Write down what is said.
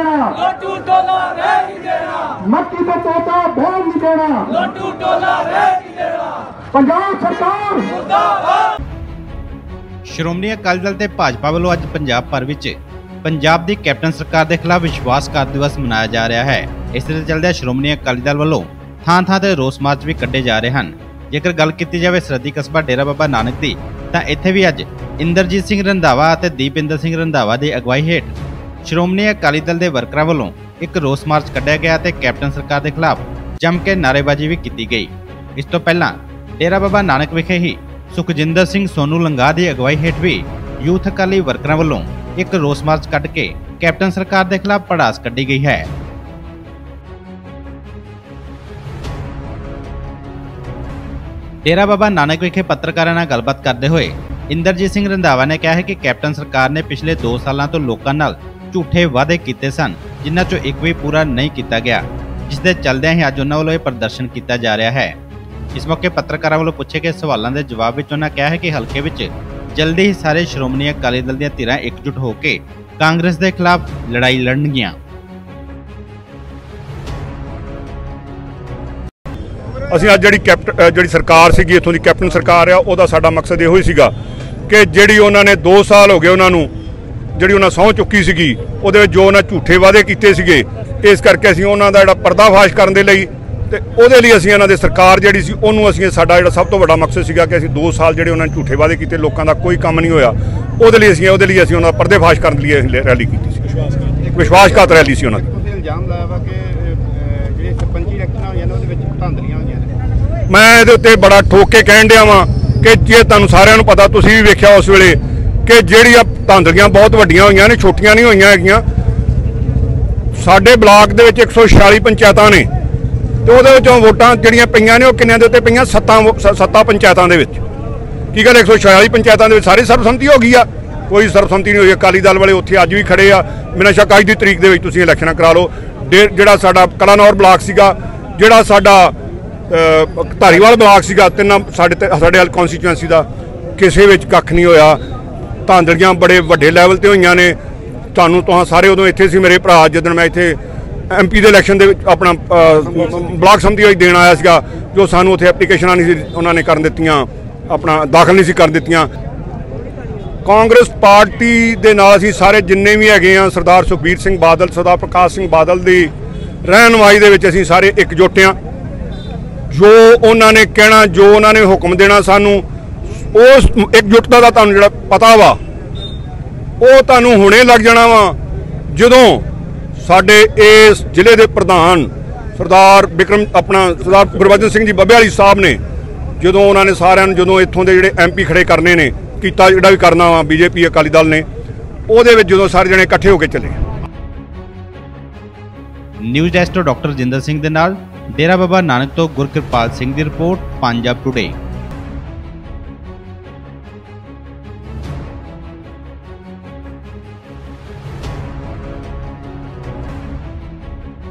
ਦੇਣਾ ਲੋਟੂ ਟੋਲਾ ਰਹਿ ਨਹੀਂ ਦੇਣਾ ਮੱਕੀ ਤੇ ਤੋਤਾ ਬਹਿ ਨਹੀਂ ਦੇਣਾ ਲੋਟੂ ਟੋਲਾ ਰਹਿ ਨਹੀਂ ਦੇਣਾ ਪੰਜਾਬ ਸਰਕਾਰ ਮੁਰਦਾਬਾਦ ਸ਼੍ਰੋਮਣੀ ਅਕਾਲੀ ਦਲ ਤੇ ਭਾਜਪਾ ਵੱਲੋਂ ਅੱਜ ਪੰਜਾਬ ਭਰ ਵਿੱਚ ਪੰਜਾਬ ਦੀ ਕੈਪਟਨ ਸਰਕਾਰ ਦੇ ਖਿਲਾਫ ਵਿਸ਼ਵਾਸ ਕਰ ਦਿਵਸ ਮਨਾਇਆ ਜਾ ਰਿਹਾ ਹੈ। ਇਸ ਦੇ ਚੱਲਦਿਆਂ ਸ਼੍ਰੋਮਣੀ ਅਕਾਲੀ ਦਲ ਵੱਲੋਂ ਥਾਂ-ਥਾਂ ਤੇ ਰੋਸ ਮਾਰਚ ਵੀ ਕੱਢੇ ਜਾ ਰਹੇ ਹਨ। ਜੇਕਰ ਗੱਲ ਕੀਤੀ ਜਾਵੇ ਸਰਦੀ ਕਸਬਾ ਡੇਰਾ ਬਾਬਾ ਨਾਨਕ ਦੀ ਤਾਂ ਇੱਥੇ ਵੀ ਅੱਜ ਇੰਦਰਜੀਤ ਸਿੰਘ ਰੰਧਾਵਾ ਅਤੇ ਦੀਪਿੰਦਰ ਸਿੰਘ ਰੰਧਾਵਾ ਦੀ ਅਗਵਾਈ ਹੇਠ ਸ਼੍ਰੋਮਣੀ ਅਕਾਲੀ ਦਲ ਦੇ ਵਰਕਰਾਂ ਵੱਲੋਂ ਇੱਕ ਰੋਸ ਮਾਰਚ ਕੱਢਿਆ ਗਿਆ ਤੇ ਕੈਪਟਨ ਸਰਕਾਰ ਦੇ ਖਿਲਾਫ ਜੰਮ ਕੇ ਨਾਅਰੇਬਾਜ਼ੀ ਵੀ ਕੀਤੀ ਗਈ। ਇਸ ਤੋਂ ਪਹਿਲਾਂ ਡੇਰਾ ਬਾਬਾ ਨਾਨਕ ਵਿਖੇ ਹੀ ਸੁਖਜਿੰਦਰ ਸਿੰਘ ਸੋਨੂ ਲੰਗਾ ਦੀ ਅਗਵਾਈ ਹੇਠ ਵੀ ਯੂਥ ਅਕਾਲੀ ਵਰਕਰਾਂ ਵੱਲੋਂ ਇੱਕ ਰੋਸ ਮਾਰਚ ਕੱਢ ਕੇ ਕੈਪਟਨ ਸਰਕਾਰ ਦੇ ਖਿਲਾਫ ਪੜਾਸ ਕੱਢੀ ਗਈ ਹੈ। ਡੇਰਾ ਬਾਬਾ ਨਾਨਕ ਵਿਖੇ ਪੱਤਰਕਾਰਾਂ ਨਾਲ ਗੱਲਬਾਤ ਕਰਦੇ ਹੋਏ ਇੰਦਰਜੀਤ ਸਿੰਘ ਰੰਧਾਵਾ ਨੇ ਕਿਹਾ ਹੈ ਕਿ ਕੈਪਟਨ ਸਰਕਾਰ ਨੇ ਪਿਛਲੇ 2 ਸਾਲਾਂ ਤੋਂ ਲੋਕਾਂ ਨਾਲ ਝੂਠੇ ਵਾਅਦੇ ਕੀਤੇ ਸਨ, ਜਿਨ੍ਹਾਂ ਚੋਂ ਇੱਕ ਵੀ ਪੂਰਾ ਨਹੀਂ ਕੀਤਾ ਗਿਆ ਜਿਸ ਦੇ ਚੱਲਦਿਆਂ ਹੀ ਅੱਜ ਉਹਨਾਂ ਵੱਲੋਂ ਇਹ ਪ੍ਰਦਰਸ਼ਨ ਕੀਤਾ ਜਾ ਰਿਹਾ ਹੈ। ਇਸ ਮੌਕੇ ਪੱਤਰਕਾਰਾਂ ਵੱਲੋਂ ਪੁੱਛੇ ਗਏ ਸਵਾਲਾਂ ਦੇ ਜਵਾਬ ਵਿੱਚ ਉਹਨਾਂ ਕਿਹਾ ਹੈ ਕਿ ਹਲਕੇ ਵਿੱਚ ਜਲਦੀ ਹੀ ਸਾਰੇ ਸ਼੍ਰੋਮਣੀ ਅਕਾਲੀ ਦਲ ਦੀਆਂ ਧਿਰਾਂ ਇਕਜੁੱਟ ਹੋ ਕੇ ਕਾਂਗਰਸ ਦੇ ਖਿਲਾਫ ਲੜਾਈ ਲੜਨਗੀਆਂ। ਅਸੀਂ ਅੱਜ ਜਿਹੜੀ ਕੈਪਟਨ ਜਿਹੜੀ ਸਰਕਾਰ ਸੀਗੀ, ਇਥੋਂ ਦੀ ਕੈਪਟਨ ਸਰਕਾਰ ਆ, ਉਹਦਾ ਸਾਡਾ ਮਕਸਦ ਇਹੋ ਹੀ ਸੀਗਾ ਕਿ ਜਿਹੜੀ ਉਹਨਾਂ ਨੇ 2 ਸਾਲ ਹੋ ਗਏ ਉਹਨਾਂ ਨੂੰ ਜਿਹੜੀ ਉਹਨਾਂ ਸਹੁੰ ਚੁੱਕੀ ਸੀਗੀ ਉਹਦੇ ਵਿੱਚ ਜੋ ਉਹਨਾਂ ਝੂਠੇ ਵਾਅਦੇ ਕੀਤੇ ਸੀਗੇ ਇਸ ਕਰਕੇ ਅਸੀਂ ਉਹਨਾਂ ਦਾ ਜਿਹੜਾ ਪਰਦਾਫਾਸ਼ ਕਰਨ ਦੇ ਲਈ ਤੇ ਉਹਦੇ ਲਈ ਅਸੀਂ ਇਹਨਾਂ ਦੇ ਸਰਕਾਰ ਜਿਹੜੀ ਸੀ ਉਹਨੂੰ ਅਸੀਂ ਸਾਡਾ ਜਿਹੜਾ ਸਭ ਤੋਂ ਵੱਡਾ ਮਕਸਦ ਸੀਗਾ ਕਿ ਅਸੀਂ 2 ਸਾਲ ਜਿਹੜੇ ਉਹਨਾਂ ਨੇ ਝੂਠੇ ਵਾਅਦੇ ਕੀਤੇ ਲੋਕਾਂ ਦਾ ਕੋਈ ਕੰਮ ਨਹੀਂ ਹੋਇਆ ਉਹਦੇ ਲਈ ਅਸੀਂ ਉਹਦੇ ਲਈ ਅਸੀਂ ਉਹਨਾਂ ਦਾ ਪਰਦਾਫਾਸ਼ ਕਰਨ ਲਈ ਅਸੀਂ ਰੈਲੀ ਕੀਤੀ ਸੀ। ਵਿਸ਼ਵਾਸਘਾਤ। ਰੈਲੀ ਸੀ ਉਹਨਾਂ ਦੀ। ਇਲਜ਼ਾਮ ਲਾਇਆ ਵਾ ਕਿ ਜਿਹੜੇ ਸਰਪੰਚੀ ਇਲੈਕਸ਼ਨਾਂ ਹੋਈਆਂ ਨੇ ਉਹਦੇ ਵਿੱਚ ਧਾਂਦਲੀਆਂ ਹੋਈਆਂ ਨੇ। ਮੈਂ ਇਹਦੇ ਉੱਤੇ ਬੜਾ ਠੋਕ ਕੇ ਕਹਿਣ ਡਿਆ ਵਾਂ ਕਿ ਜੇ ਤੁਹਾਨੂੰ ਸਾਰਿਆਂ ਨੂੰ ਪਤਾ ਤੁਸੀਂ ਵੀ ਵੇਖਿਆ ਉਸ ਵੇਲੇ ਕਿ ਜਿਹੜੀਆਂ ਧਾਂਦਲੀਆਂ ਬਹੁਤ ਵੱਡੀਆਂ ਹੋਈਆਂ ਨੇ, ਛੋਟੀਆਂ ਨਹੀਂ ਹੋਈਆਂ ਹੈਗੀਆਂ। ਸਾਡੇ ਬਲਾਕ ਦੇ ਵਿੱਚ 146 ਪੰਚਾਇਤਾਂ ਨੇ ਤੇ ਉਹਦੇ ਵਿੱਚੋਂ ਵੋਟਾਂ ਜਿਹੜੀਆਂ ਪਈਆਂ ਨੇ, ਉਹ ਕਿੰਨਿਆਂ ਦੇ ਉੱਤੇ ਪਈਆਂ? ਸੱਤਾਂ ਵੋ- ਸੱਤਾਂ ਪੰਚਾਇਤਾਂ ਦੇ ਵਿੱਚ। ਕੀ ਗੱਲ? 146 ਪੰਚਾਇਤਾਂ ਦੇ ਵਿੱਚ ਸਾਰੀ ਸਰਬਸੰਮਤੀ ਹੋ ਗਈ ਆ? ਕੋਈ ਸਰਬਸੰਮਤੀ ਨਹੀਂ ਹੋਈ। ਅਕਾਲੀ ਦਲ ਵਾਲੇ ਉੱਥੇ ਅੱਜ ਵੀ ਖੜੇ ਆ। ਬਿਨਾਂ ਸ਼ੱਕ ਅੱਜ ਦੀ ਤਰੀਕ ਦੇ ਵਿੱਚ ਤੁਸੀਂ ਇਲੈਕਸ਼ਨਾਂ ਕਰਾ ਲਓ। ਡੇ- ਜਿਹੜਾ ਸਾਡਾ ਕਲਾਨੌਰ ਬਲਾਕ ਸੀਗਾ, ਜਿਹੜਾ ਸਾਡਾ ਧਾਰੀਵਾਲ ਬਲਾਕ ਸੀਗਾ, ਤਿੰਨਾਂ ਸਾਡੇ ਸਾਡੇ ਹਾਲ ਕਨਸਟੀਚੁਐਂਸੀ ਦਾ ਕਿਸੇ ਵਿੱਚ ਕੱਖ ਨਹੀਂ ਹੋਇਆ। ਧਾਂਦਲੀਆਂ ਬੜੇ ਵੱਡੇ ਲੈਵਲ ਤੇ ਹੋਈਆਂ ਨੇ। ਤੁਹਾਨੂੰ ਤੁਹਾਂ ਸਾਰੇ ਉਦੋਂ ਇੱਥੇ ਸੀ ਮੇਰੇ ਭਰਾ, ਜਦੋਂ ਮੈਂ ਇੱਥੇ ਐਮਪੀ ਦੇ ਇਲੈਕਸ਼ਨ ਦੇ ਵਿੱਚ ਆਪਣਾ ਬਲਾਕ ਸੰਮਤੀ ਵਿੱਚ ਦੇਣ ਆਇਆ ਸੀਗਾ, ਜੋ ਸਾਨੂੰ ਉੱਥੇ ਐਪਲੀਕੇਸ਼ਨਾਂ ਨਹੀਂ ਸੀ, ਉਹਨਾਂ ਨੇ ਕਰਨ ਦਿੱਤੀਆਂ, ਆਪਣਾ ਦਾਖਲ ਨਹੀਂ ਸੀ ਕਰਨ ਦਿੱਤੀਆਂ। ਕਾਂਗਰਸ ਪਾਰਟੀ ਦੇ ਨਾਲ ਅਸੀਂ ਸਾਰੇ ਜਿੰਨੇ ਵੀ ਹੈਗੇ ਆ, ਸਰਦਾਰ ਸੁਖਬੀਰ ਸਿੰਘ ਬਾਦਲ, ਸਰਦਾਰ ਪ੍ਰਕਾਸ਼ ਸਿੰਘ ਬਾਦਲ ਦੀ ਰਹਿਨਮਾਈ ਦੇ ਵਿੱਚ ਅਸੀਂ ਸਾਰੇ ਇਕਜੁੱਟ ਆ ਜੋ ਉਹਨਾਂ ਨੇ ਕਹਿਣਾ, ਜੋ ਉਹਨਾਂ ਨੇ ਹੁਕਮ ਦੇਣਾ ਸਾਨੂੰ ਉਸ ਇਕਜੁੱਟਤਾ ਦਾ ਤੁਹਾਨੂੰ ਜਿਹੜਾ ਪਤਾ ਵਾ, ਉਹ ਤੁਹਾਨੂੰ ਹੁਣੇ ਲੱਗ ਜਾਣਾ ਵਾ, ਜਦੋਂ ਸਾਡੇ ਇਸ ਜ਼ਿਲ੍ਹੇ ਦੇ ਪ੍ਰਧਾਨ ਸਰਦਾਰ ਵਿਕਰਮ ਆਪਣਾ ਸਰਦਾਰ ਗੁਰਬਚਨ ਸਿੰਘ ਜੀ ਬੱਬੇ ਵਾਲੀ ਸਾਹਿਬ ਨੇ, ਜਦੋਂ ਉਹਨਾਂ ਨੇ ਸਾਰਿਆਂ ਨੂੰ ਜਦੋਂ ਇੱਥੋਂ ਦੇ ਜਿਹੜੇ ਐਮਪੀ ਖੜੇ ਕਰਨੇ ਨੇ, ਕੀਤਾ ਜਿਹੜਾ ਵੀ ਕਰਨਾ ਵਾ, ਬੀਜੇਪੀ, ਅਕਾਲੀ ਦਲ ਨੇ, ਉਹਦੇ ਵਿੱਚ ਜਦੋਂ ਸਾਰੇ ਜਣੇ ਇਕੱਠੇ ਹੋ ਕੇ ਚੱਲੇ। ਨਿਊਜ਼ ਡੈਸਕ ਤੋਂ ਡਾਕਟਰ ਜਿੰਦਰ ਸਿੰਘ ਦੇ ਨਾਲ, ਡੇਰਾ ਬਾਬਾ ਨਾਨਕ ਤੋਂ ਗੁਰਕਿਰਪਾਲ ਸਿੰਘ ਦੀ ਰਿਪੋਰਟ, ਪੰਜਾਬ ਟੁਡੇ